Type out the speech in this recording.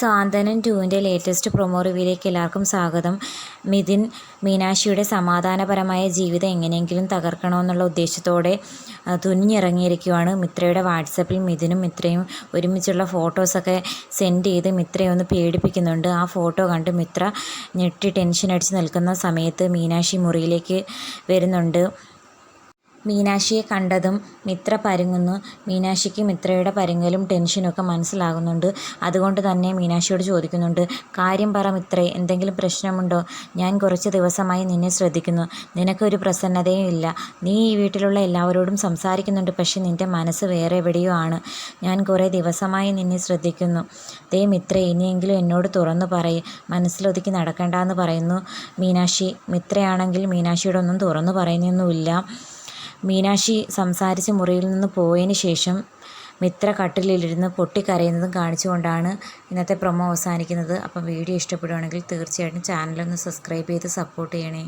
സാന്ത്വനം ടുവിന്റെ latest promo റിവ്യൂയിലേക്ക് എല്ലാവർക്കും സ്വാഗതം. മിഥിൻ മീനാക്ഷിയുടെ സമാധാനപരമായ ജീവിതം എങ്ങനെയെങ്കിലും തകർക്കണമെന്നുള്ള ഉദ്ദേശത്തോടെ തുനിഞ്ഞിറങ്ങിയിരിക്കുവാണ് മിത്രയുടെ വാട്സപ്പിൽ മിഥുനും മിത്രയും ഒരുമിച്ചുള്ള ഫോട്ടോസൊക്കെ സെൻഡ് ചെയ്ത് മിത്രയെ ഒന്ന് പേടിപ്പിക്കുന്നുണ്ട്. ആ ഫോട്ടോ കണ്ട് മിത്ര ഞെട്ടി ടെൻഷൻ അടിച്ച് നിൽക്കുന്ന സമയത്ത് മീനാക്ഷി മുറിയിലേക്ക് വരുന്നുണ്ട്. മീനാക്ഷിയെ കണ്ടതും മിത്ര പരുങ്ങുന്നു. മീനാക്ഷിക്ക് മിത്രയുടെ പരുങ്ങലും ടെൻഷനൊക്കെ മനസ്സിലാകുന്നുണ്ട്. അതുകൊണ്ട് തന്നെ മീനാക്ഷിയോട് ചോദിക്കുന്നുണ്ട് കാര്യം പറ മിത്രേ എന്തെങ്കിലും പ്രശ്നമുണ്ടോ? ഞാൻ കുറച്ച് ദിവസമായി നിന്നെ ശ്രദ്ധിക്കുന്നു. നിനക്കൊരു പ്രസന്നതയും ഇല്ല. നീ ഈ വീട്ടിലുള്ള എല്ലാവരോടും സംസാരിക്കുന്നുണ്ട് പക്ഷേ നിന്റെ മനസ്സ് വേറെ എവിടെയോ ആണ്. ഞാൻ കുറേ ദിവസമായി നിന്നെ ശ്രദ്ധിക്കുന്നു. ദേ മിത്ര ഇനിയെങ്കിലും എന്നോട് തുറന്നു പറയും. മനസ്സിലൊതുക്കി നടക്കണ്ടെന്ന് പറയുന്നു മീനാക്ഷി. മിത്രയാണെങ്കിൽ മീനാക്ഷിയോടൊന്നും തുറന്നു പറയുന്നൊന്നുമില്ല. മീനാക്ഷി സംസാരിച്ച് മുറിയിൽ നിന്ന് പോയതിന് ശേഷം മിത്ര കട്ടിലിരുന്ന് പൊട്ടിക്കരയുന്നതും കാണിച്ചുകൊണ്ടാണ് ഇന്നത്തെ പ്രൊമോ അവസാനിക്കുന്നത്. അപ്പം വീഡിയോ ഇഷ്ടപ്പെടുവാണെങ്കിൽ തീർച്ചയായിട്ടും ചാനലൊന്ന് സബ്സ്ക്രൈബ് ചെയ്ത് സപ്പോർട്ട് ചെയ്യണേ.